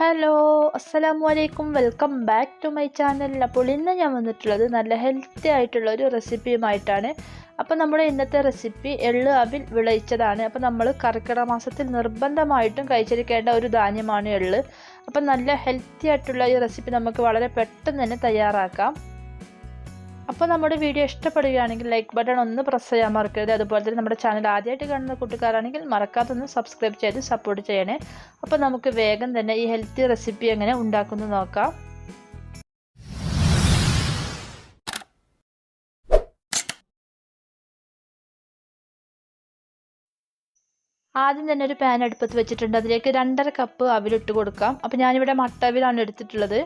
Hello അസ്സലാമു അലൈക്കും welcome back to my channel. അപ്പോൾ ഇന്ന് ഞാൻ വന്നിട്ടുള്ളത് നല്ല ഹെൽത്തി ആയിട്ടുള്ള ഒരു റെസിപ്പിയുമായിട്ടാണ്. അപ്പോൾ നമ്മുടെ ഇന്നത്തെ റെസിപ്പി എള്ള് അവിൽ വിളയിച്ചതാണ്. അപ്പോൾ നമ്മൾ കർക്കിടക മാസത്തിൽ നിർബന്ധമായിട്ടും കഴിച്ചിരിക്കേണ്ട ഒരു ധാന്യമാണ് എള്ള്. അപ്പോൾ നല്ല ഹെൽത്തി ആയിട്ടുള്ള ഈ റെസിപ്പി നമുക്ക് വളരെ പെട്ടെന്ന് തന്നെ തയ്യാറാക്കാം. അപ്പോൾ നമ്മുടെ വീഡിയോ ഇഷ്ടപ്പെടുകയാണെങ്കിൽ ലൈക്ക് ബട്ടൺ ഒന്ന് പ്രസ് ചെയ്യാൻ മറക്കരുത്. അതുപോലെ തന്നെ നമ്മുടെ ചാനൽ ആദ്യമായിട്ട് കാണുന്ന കൂട്ടുകാരാണെങ്കിൽ മറക്കാത്തൊന്ന് സബ്സ്ക്രൈബ് ചെയ്ത് സപ്പോർട്ട് ചെയ്യണേ. അപ്പോൾ നമുക്ക് വേഗം തന്നെ ഈ ഹെൽത്തി റെസിപ്പി എങ്ങനെ ഉണ്ടാക്കുന്നത് നോക്കാം. ആദ്യം തന്നെ ഒരു പാൻ അടുപ്പത്ത് വെച്ചിട്ടുണ്ട്. അതിലേക്ക് രണ്ടര കപ്പ് അവിലിട്ട് കൊടുക്കാം. അപ്പോൾ ഞാനിവിടെ മട്ട അവിലാണ് എടുത്തിട്ടുള്ളത്.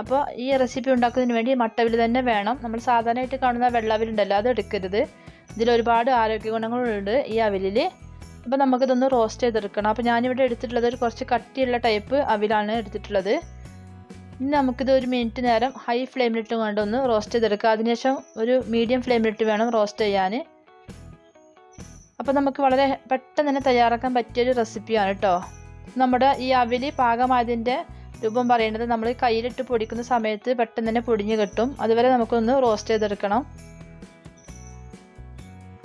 അപ്പോൾ ഈ റെസിപ്പി ഉണ്ടാക്കുന്നതിന് വേണ്ടി മട്ടവിൽ തന്നെ വേണം. നമ്മൾ സാധാരണയായിട്ട് കാണുന്ന വെള്ളവിലുണ്ടല്ലോ അത് എടുക്കരുത്. ഇതിൽ ഒരുപാട് ആരോഗ്യ ഗുണങ്ങളുണ്ട് ഈ അവിലിൽ അപ്പോൾ നമുക്കിതൊന്ന് റോസ്റ്റ് ചെയ്തെടുക്കണം. അപ്പോൾ ഞാനിവിടെ എടുത്തിട്ടുള്ളത് ഒരു കുറച്ച് കട്ടിയുള്ള ടൈപ്പ് അവിലാണ് എടുത്തിട്ടുള്ളത്. ഇനി നമുക്കിത് ഒരു മിനിറ്റ് നേരം ഹൈ ഫ്ലെയിമിലിട്ട് കൊണ്ടൊന്ന് റോസ്റ്റ് ചെയ്തെടുക്കുക അതിനുശേഷം ഒരു മീഡിയം ഫ്ലെയിമിലിട്ട് വേണം റോസ്റ്റ് ചെയ്യാൻ അപ്പോൾ നമുക്ക് വളരെ പെട്ടെന്ന് തന്നെ തയ്യാറാക്കാൻ പറ്റിയൊരു റെസിപ്പിയാണ് കേട്ടോ നമ്മുടെ ഈ അവിൽ പാകമായതിന്റെ രൂപം പറയേണ്ടത് നമ്മൾ കയ്യിലിട്ട് പൊടിക്കുന്ന സമയത്ത് പെട്ടെന്ന് തന്നെ പൊടിഞ്ഞ് കിട്ടും. അതുവരെ നമുക്കൊന്ന് റോസ്റ്റ് ചെയ്തെടുക്കണം.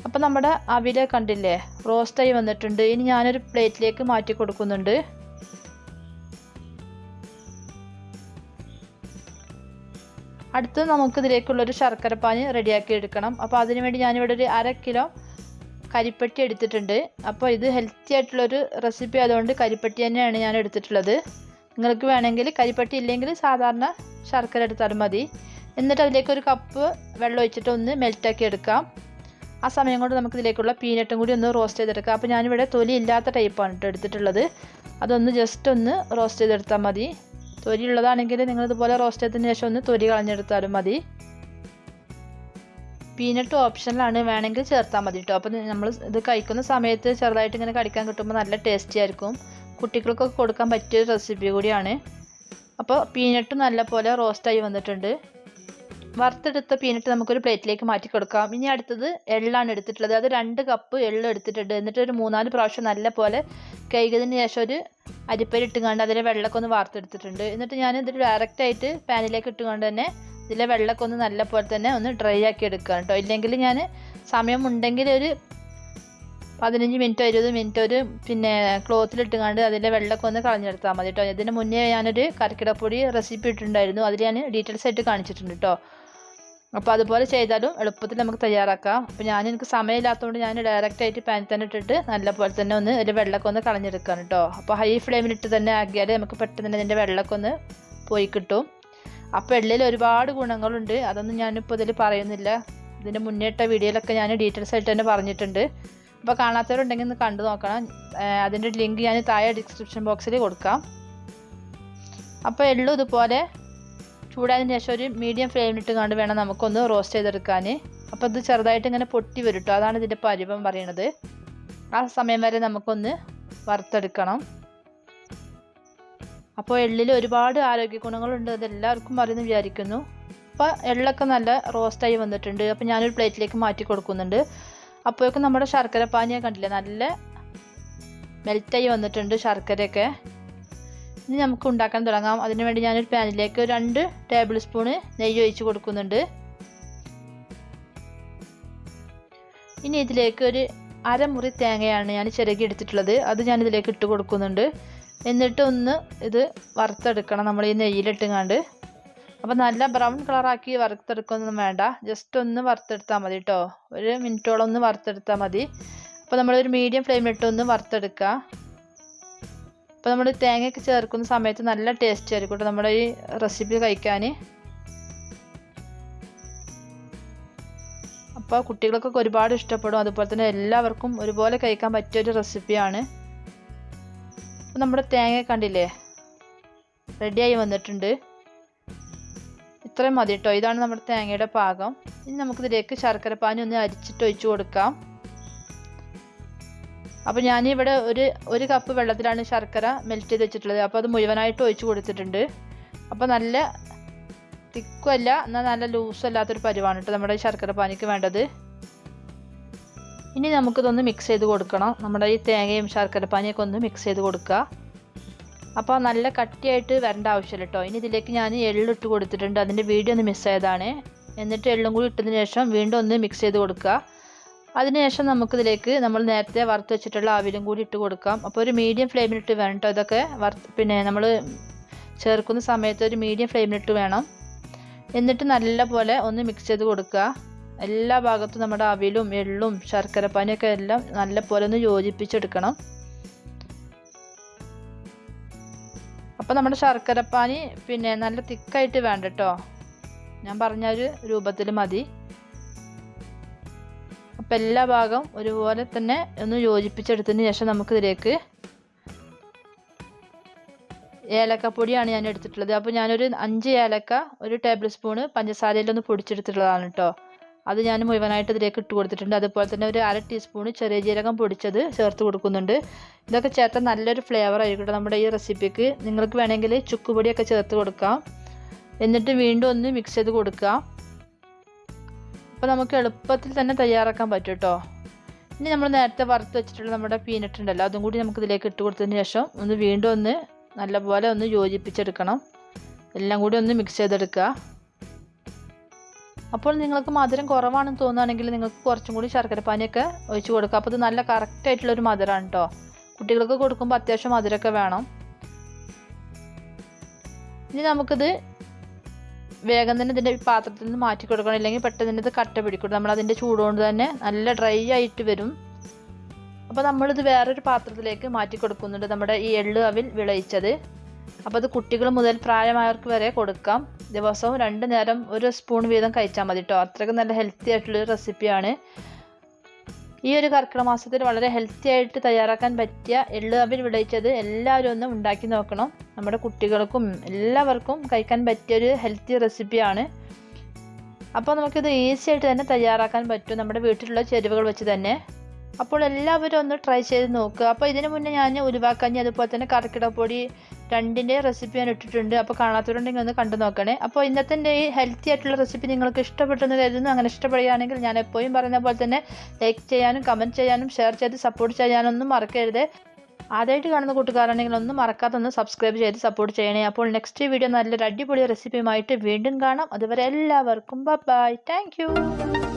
അപ്പോൾ നമ്മുടെ അവില കണ്ടില്ലേ? റോസ്റ്റായി വന്നിട്ടുണ്ട്. ഇനി ഞാനൊരു പ്ലേറ്റിലേക്ക് മാറ്റി കൊടുക്കുന്നുണ്ട്. അടുത്ത് നമുക്ക് ഇതിലേക്കുള്ളൊരു ശർക്കര പാനി റെഡിയാക്കി എടുക്കണം. അപ്പോൾ അതിനുവേണ്ടി ഞാനിവിടെ ഒരു അര കിലോ കരിപ്പട്ടി എടുത്തിട്ടുണ്ട്. അപ്പോൾ ഇത് ഹെൽത്തി ആയിട്ടുള്ളൊരു റെസിപ്പി ആയതുകൊണ്ട് കരിപ്പട്ടി തന്നെയാണ് ഞാൻ എടുത്തിട്ടുള്ളത്. നിങ്ങൾക്ക് വേണമെങ്കിൽ കരിപ്പട്ടി ഇല്ലെങ്കിൽ സാധാരണ ശർക്കര എടുത്താലും മതി. എന്നിട്ട് അതിലേക്ക് ഒരു കപ്പ് വെള്ളം ഒഴിച്ചിട്ട് ഒന്ന് മെൽറ്റാക്കി എടുക്കാം. ആ സമയം കൊണ്ട് നമുക്ക് ഇതിലേക്കുള്ള പീനട്ടും കൂടി ഒന്ന് റോസ്റ്റ് ചെയ്തെടുക്കാം. അപ്പോൾ ഞാനിവിടെ തൊലി ഇല്ലാത്ത ടൈപ്പാണ് കേട്ടോ എടുത്തിട്ടുള്ളത്. അതൊന്ന് ജസ്റ്റ് ഒന്ന് റോസ്റ്റ് ചെയ്തെടുത്താൽ മതി. തൊലി ഉള്ളതാണെങ്കിൽ നിങ്ങൾ ഇതുപോലെ റോസ്റ്റ് ചെയ്തതിന് ശേഷം ഒന്ന് തൊലി കളഞ്ഞെടുത്താലും മതി. പീനട്ട് ഓപ്ഷനിലാണ് വേണമെങ്കിൽ ചേർത്താൽ മതി കേട്ടോ അപ്പോൾ നമ്മൾ ഇത് കഴിക്കുന്ന സമയത്ത് ചെറുതായിട്ട് ഇങ്ങനെ കടിക്കാൻ കിട്ടുമ്പോൾ നല്ല ടേസ്റ്റി ആയിരിക്കും. കുട്ടികൾക്കൊക്കെ കൊടുക്കാൻ പറ്റിയ റെസിപ്പി കൂടിയാണ്. അപ്പോൾ പീനട്ട് നല്ലപോലെ റോസ്റ്റായി വന്നിട്ടുണ്ട്. വറുത്തെടുത്ത പീനട്ട് നമുക്കൊരു പ്ലേറ്റിലേക്ക് മാറ്റി കൊടുക്കാം. ഇനി അടുത്തത് എള്ളാണ് എടുത്തിട്ടുള്ളത്. അത് രണ്ട് കപ്പ് എള്ള് എടുത്തിട്ടുണ്ട്. എന്നിട്ട് ഒരു മൂന്നാൽ പ്രാവശ്യം നല്ല പോലെ കഴുകിയതിന് ശേഷം ഒരു അരിപ്പരി ഇട്ടുകൊണ്ട് അതിലെ വെള്ളമൊക്കെ ഒന്ന് വാർത്തെടുത്തിട്ടുണ്ട്. എന്നിട്ട് ഞാൻ ഇതിൽ ഡയറക്റ്റായിട്ട് പാനിലേക്ക് ഇട്ടുകൊണ്ട് തന്നെ ഇതിലെ വെള്ളമൊക്കെ ഒന്ന് നല്ല പോലെ തന്നെ ഒന്ന് ഡ്രൈ ആക്കി എടുക്കുക കേട്ടോ ഇല്ലെങ്കിൽ ഞാൻ സമയമുണ്ടെങ്കിൽ ഒരു പതിനഞ്ച് മിനിറ്റോ ഇരുപത് മിനിറ്റോ ഒരു പിന്നെ ക്ലോത്തിലിട്ടുകൊണ്ട് അതിലെ വെള്ളമൊക്കെ ഒന്ന് കളഞ്ഞെടുത്താൽ മതി കേട്ടോ ഇതിന് മുന്നേ ഞാനൊരു കറിക്കിടപ്പൊടി റെസിപ്പി ഇട്ടിട്ടുണ്ടായിരുന്നു. അതിൽ ഞാൻ ഡീറ്റെയിൽസ് ആയിട്ട് കാണിച്ചിട്ടുണ്ട് കേട്ടോ അപ്പോൾ അതുപോലെ ചെയ്താലും എളുപ്പത്തിൽ നമുക്ക് തയ്യാറാക്കാം. അപ്പോൾ ഞാൻ എനിക്ക് സമയമില്ലാത്തതുകൊണ്ട് ഞാൻ ഡയറക്റ്റ് ആയിട്ട് പാനിൽ തന്നെ ഇട്ടിട്ട് നല്ലപോലെ തന്നെ ഒന്ന് ഒരു വെള്ളമൊക്കെ ഒന്ന് കളഞ്ഞെടുക്കാൻ കേട്ടോ അപ്പോൾ ഹൈ ഫ്ലെയിമിൽ ഇട്ട് തന്നെ ആക്കിയാൽ നമുക്ക് പെട്ടെന്ന് തന്നെ ഇതിന്റെ വെള്ളമൊക്കെ ഒന്ന് പോയി കിട്ടും. അപ്പോൾ എള്ളിൽ ഒരുപാട് ഗുണങ്ങളുണ്ട്. അതൊന്നും ഞാനിപ്പോൾ ഇതിൽ പറയുന്നില്ല. ഇതിന്റെ മുന്നേട്ട വീഡിയോയിലൊക്കെ ഞാൻ ഡീറ്റെയിൽസ് ആയിട്ട് തന്നെ പറഞ്ഞിട്ടുണ്ട്. അപ്പോൾ കാണാത്തവരുണ്ടെങ്കിൽ ഒന്ന് കണ്ടു നോക്കണം. അതിന്റെ ലിങ്ക് ഞാൻ താഴെ ഡിസ്ക്രിപ്ഷൻ ബോക്സിൽ കൊടുക്കാം. അപ്പോൾ എള്ളു ഇതുപോലെ ചൂടായതിന് ശേഷം ഒരു മീഡിയം ഫ്ലെയിമിലിട്ട് കണ്ട് വേണം നമുക്കൊന്ന് റോസ്റ്റ് ചെയ്തെടുക്കാൻ. അപ്പോൾ ഇത് ചെറുതായിട്ട് ഇങ്ങനെ പൊട്ടി വരും കേട്ടോ അതാണ് ഇതിന്റെ പരിവം പറയണത്. ആ സമയം വരെ നമുക്കൊന്ന് വറുത്തെടുക്കണം. അപ്പോൾ എള്ളിൽ ഒരുപാട് ആരോഗ്യ ഗുണങ്ങളുണ്ട്. അത് എല്ലാവർക്കും അറിയുന്നു വിചാരിക്കുന്നു. അപ്പോൾ എള്ളൊക്കെ നല്ല റോസ്റ്റായി വന്നിട്ടുണ്ട്. അപ്പോൾ ഞാനൊരു പ്ലേറ്റിലേക്ക് മാറ്റി കൊടുക്കുന്നുണ്ട്. അപ്പോഴേക്കും നമ്മുടെ ശർക്കര പാനീയം കണ്ടില്ലേ? നല്ല മെൽറ്റായി വന്നിട്ടുണ്ട് ശർക്കരയൊക്കെ. ഇനി നമുക്ക് ഉണ്ടാക്കാൻ തുടങ്ങാം. അതിനുവേണ്ടി ഞാനൊരു പാനിലേക്ക് രണ്ട് ടേബിൾ സ്പൂണ് നെയ്യ് ഒഴിച്ച് കൊടുക്കുന്നുണ്ട്. ഇനി ഇതിലേക്ക് ഒരു അരമുറി തേങ്ങയാണ് ഞാൻ ചിരകി എടുത്തിട്ടുള്ളത്. അത് ഞാൻ ഇതിലേക്ക് ഇട്ട് കൊടുക്കുന്നുണ്ട്. എന്നിട്ട് ഒന്ന് ഇത് വറുത്തെടുക്കണം. നമ്മൾ ഈ നെയ്യിലിട്ടുങ്ങാണ്ട്. അപ്പോൾ നല്ല ബ്രൗൺ കളറാക്കി വറുത്തെടുക്കൊന്നും വേണ്ട. ജസ്റ്റ് ഒന്ന് വറുത്തെടുത്താൽ മതി കേട്ടോ ഒരു മിനിറ്റോളം ഒന്ന് വറുത്തെടുത്താൽ മതി. അപ്പോൾ നമ്മളൊരു മീഡിയം ഫ്ലെയിമിലിട്ട് ഒന്ന് വറുത്തെടുക്കുക അപ്പോൾ നമ്മൾ തേങ്ങയൊക്കെ ചേർക്കുന്ന സമയത്ത് നല്ല ടേസ്റ്റ് ആയിരിക്കും കേട്ടോ നമ്മുടെ ഈ റെസിപ്പി കഴിക്കാൻ അപ്പോൾ കുട്ടികൾക്കൊക്കെ ഒരുപാട് ഇഷ്ടപ്പെടും. അതുപോലെ തന്നെ എല്ലാവർക്കും ഒരുപോലെ കഴിക്കാൻ പറ്റിയൊരു റെസിപ്പിയാണ് നമ്മുടെ തേങ്ങ കണ്ടില്ലേ? റെഡിയായി വന്നിട്ടുണ്ട്. ഇത്രയും മതി കേട്ടോ ഇതാണ് നമ്മുടെ തേങ്ങയുടെ പാകം. ഇനി നമുക്ക് നമുക്കിതിലേക്ക് ശർക്കരപ്പാനി ഒന്ന് അരിച്ചിട്ട് ഒഴിച്ചു കൊടുക്കാം. അപ്പോൾ ഞാനിവിടെ ഒരു ഒരു കപ്പ് വെള്ളത്തിലാണ് ശർക്കര മെൽറ്റ് ചെയ്ത് വെച്ചിട്ടുള്ളത്. അപ്പോൾ അത് മുഴുവനായിട്ട് ഒഴിച്ചു കൊടുത്തിട്ടുണ്ട്. അപ്പോൾ നല്ല തിക്കുമല്ല എന്നാൽ നല്ല ലൂസും അല്ലാത്തൊരു പരിവാണ് കേട്ടോ നമ്മുടെ ശർക്കര പാനിക്ക് വേണ്ടത്. ഇനി നമുക്കിതൊന്ന് മിക്സ് ചെയ്ത് കൊടുക്കണം. നമ്മുടെ ഈ തേങ്ങയും ശർക്കര പാനിയൊക്കെ ഒന്ന് മിക്സ് ചെയ്ത് കൊടുക്കുക. അപ്പോൾ നല്ല കട്ടിയായിട്ട് വരേണ്ട ആവശ്യമില്ല കേട്ടോ ഇനി ഇതിലേക്ക് ഞാൻ എള്ളിട്ട് കൊടുത്തിട്ടുണ്ട്. അതിന്റെ വീഡിയോ ഒന്ന് മിസ്സായതാണ് എന്നിട്ട് എള്ളും കൂടി ഇട്ടതിന് ശേഷം വീണ്ടും ഒന്ന് മിക്സ് ചെയ്ത് കൊടുക്കുക. അതിനുശേഷം നമുക്കിതിലേക്ക് നമ്മൾ നേരത്തെ വറുത്ത് വെച്ചിട്ടുള്ള ആവിലും കൂടി ഇട്ട് കൊടുക്കാം. അപ്പോൾ ഒരു മീഡിയം ഫ്ലെയിമിലിട്ട് വേണം കേട്ടോ ഇതൊക്കെ വറുത്ത് പിന്നെ നമ്മൾ ചേർക്കുന്ന സമയത്ത് ഒരു മീഡിയം ഫ്ലെയിമിലിട്ട് വേണം. എന്നിട്ട് നല്ല പോലെ ഒന്ന് മിക്സ് ചെയ്ത് കൊടുക്കുക. എല്ലാ ഭാഗത്തും നമ്മുടെ അവിലും എള്ളും ശർക്കരപ്പാനിയൊക്കെ എല്ലാം നല്ല പോലെ ഒന്ന് യോജിപ്പിച്ചെടുക്കണം. അപ്പോൾ നമ്മുടെ ശർക്കരപ്പാനി പിന്നെ നല്ല തിക്കായിട്ട് വേണ്ട കേട്ടോ ഞാൻ പറഞ്ഞ ഒരു രൂപത്തിൽ മതി. അപ്പം എല്ലാ ഭാഗവും ഒരുപോലെ തന്നെ ഒന്ന് യോജിപ്പിച്ചെടുത്തതിന് ശേഷം നമുക്കിതിലേക്ക് ഏലക്കപ്പൊടിയാണ് ഞാൻ എടുത്തിട്ടുള്ളത്. അപ്പോൾ ഞാനൊരു അഞ്ച് ഏലക്ക ഒരു ടേബിൾ സ്പൂണ് പഞ്ചസാരയിലൊന്ന് പൊടിച്ചെടുത്തിട്ടുള്ളതാണ് കേട്ടോ അത് ഞാൻ മുഴുവനായിട്ട് ഇതിലേക്ക് ഇട്ട് കൊടുത്തിട്ടുണ്ട്. അതുപോലെ തന്നെ ഒരു അര ടീസ്പൂൺ ചെറിയ ജീരകം പൊടിച്ചത് ചേർത്ത് കൊടുക്കുന്നുണ്ട്. ഇതൊക്കെ ചേർത്താൽ നല്ലൊരു ഫ്ലേവർ ആയിരിക്കും നമ്മുടെ ഈ റെസിപ്പിക്ക് നിങ്ങൾക്ക് വേണമെങ്കിൽ ചുക്കുപൊടിയൊക്കെ ചേർത്ത് കൊടുക്കാം. എന്നിട്ട് വീണ്ടും ഒന്ന് മിക്സ് ചെയ്ത് കൊടുക്കാം അപ്പോൾ നമുക്ക് എളുപ്പത്തിൽ തന്നെ തയ്യാറാക്കാൻ പറ്റും കേട്ടോ ഇനി നമ്മൾ നേരത്തെ വറുത്ത് വെച്ചിട്ടുള്ള നമ്മുടെ പീനട്ട് ഉണ്ടല്ലോ അതും കൂടി നമുക്ക് ഇതിലേക്ക് ഇട്ട് കൊടുത്തതിന് ശേഷം ഒന്ന് വീണ്ടും ഒന്ന് നല്ലപോലെ ഒന്ന് യോജിപ്പിച്ചെടുക്കണം. എല്ലാം കൂടി ഒന്ന് മിക്സ് ചെയ്തെടുക്കുക. അപ്പോൾ നിങ്ങൾക്ക് മധുരം കുറവാണെന്ന് തോന്നുകയാണെങ്കിൽ നിങ്ങൾക്ക് കുറച്ചും കൂടി ശർക്കരപ്പാനിയൊക്കെ ഒഴിച്ച് കൊടുക്കുക. അപ്പോൾ ഇത് നല്ല കറക്റ്റായിട്ടുള്ളൊരു മധുരമാണ് കേട്ടോ കുട്ടികൾക്ക് കൊടുക്കുമ്പോൾ അത്യാവശ്യം മധുരമൊക്കെ വേണം. ഇനി നമുക്കിത് വേഗം തന്നെ ഇതിന്റെ പാത്രത്തിൽ നിന്ന് മാറ്റി കൊടുക്കണം. ഇല്ലെങ്കിൽ പെട്ടെന്ന് ഇത് കട്ട പിടിക്കും. നമ്മൾ അതിന്റെ ചൂടുകൊണ്ട് തന്നെ നല്ല ഡ്രൈ ആയിട്ട് വരും. അപ്പോൾ നമ്മളിത് വേറൊരു പാത്രത്തിലേക്ക് മാറ്റി കൊടുക്കുന്നുണ്ട് നമ്മുടെ ഈ എള്ള് അവിൽ വിളയിച്ചത്. അപ്പോൾ അത് കുട്ടികൾ മുതൽ പ്രായമായവർക്ക് വരെ കൊടുക്കാം. ദിവസവും രണ്ട് നേരം ഒരു സ്പൂൺ വീതം കഴിച്ചാൽ മതി കേട്ടോ അത്രയ്ക്ക് നല്ല ഹെൽത്തി ആയിട്ടുള്ളൊരു റെസിപ്പിയാണ് ഈ ഒരു കർക്കിടക മാസത്തിൽ വളരെ ഹെൽത്തി ആയിട്ട് തയ്യാറാക്കാൻ പറ്റിയ എള്ള് അവിൽ വിളയിച്ചത് എല്ലാവരും ഒന്ന് ഉണ്ടാക്കി നോക്കണം. നമ്മുടെ കുട്ടികൾക്കും എല്ലാവർക്കും കഴിക്കാൻ പറ്റിയ ഒരു ഹെൽത്തി റെസിപ്പിയാണ് അപ്പോൾ നമുക്കിത് ഈസി ആയിട്ട് തന്നെ തയ്യാറാക്കാൻ പറ്റും. നമ്മുടെ വീട്ടിലുള്ള ചേരുവകൾ വെച്ച് തന്നെ. അപ്പോൾ എല്ലാവരും ഒന്ന് ട്രൈ ചെയ്ത് നോക്കുക അപ്പോൾ ഇതിനു മുന്നേ ഞാൻ ഉലുവാക്കഞ്ഞി അതുപോലെ തന്നെ കറക്കിടപ്പൊടി രണ്ടിന്റെ റെസിപ്പി ഞാൻ ഇട്ടിട്ടുണ്ട്. അപ്പോൾ കാണാത്തവരുണ്ടെങ്കിൽ ഒന്ന് കണ്ടു നോക്കണേ. അപ്പോൾ ഇന്നത്തെ ഈ ഹെൽത്തി ആയിട്ടുള്ള റെസിപ്പി നിങ്ങൾക്ക് ഇഷ്ടപ്പെട്ടെന്ന് കരുതുന്നു. അങ്ങനെ ഇഷ്ടപ്പെടുകയാണെങ്കിൽ ഞാൻ എപ്പോഴും പറയുന്ന പോലെ തന്നെ ലൈക്ക് ചെയ്യാനും കമന്റ് ചെയ്യാനും ഷെയർ ചെയ്ത് സപ്പോർട്ട് ചെയ്യാനൊന്നും മറക്കരുത്. ആദ്യമായിട്ട് കാണുന്ന കൂട്ടുകാരാണെങ്കിൽ ഒന്നും മറക്കാതെ ഒന്ന് സബ്സ്ക്രൈബ് ചെയ്ത് സപ്പോർട്ട് ചെയ്യണേ. അപ്പോൾ നെക്സ്റ്റ് വീഡിയോ നല്ലൊരു അടിപൊളി റെസിപ്പിയുമായിട്ട് വീണ്ടും കാണാം. അതുവരെ എല്ലാവർക്കും ബൈ താങ്ക്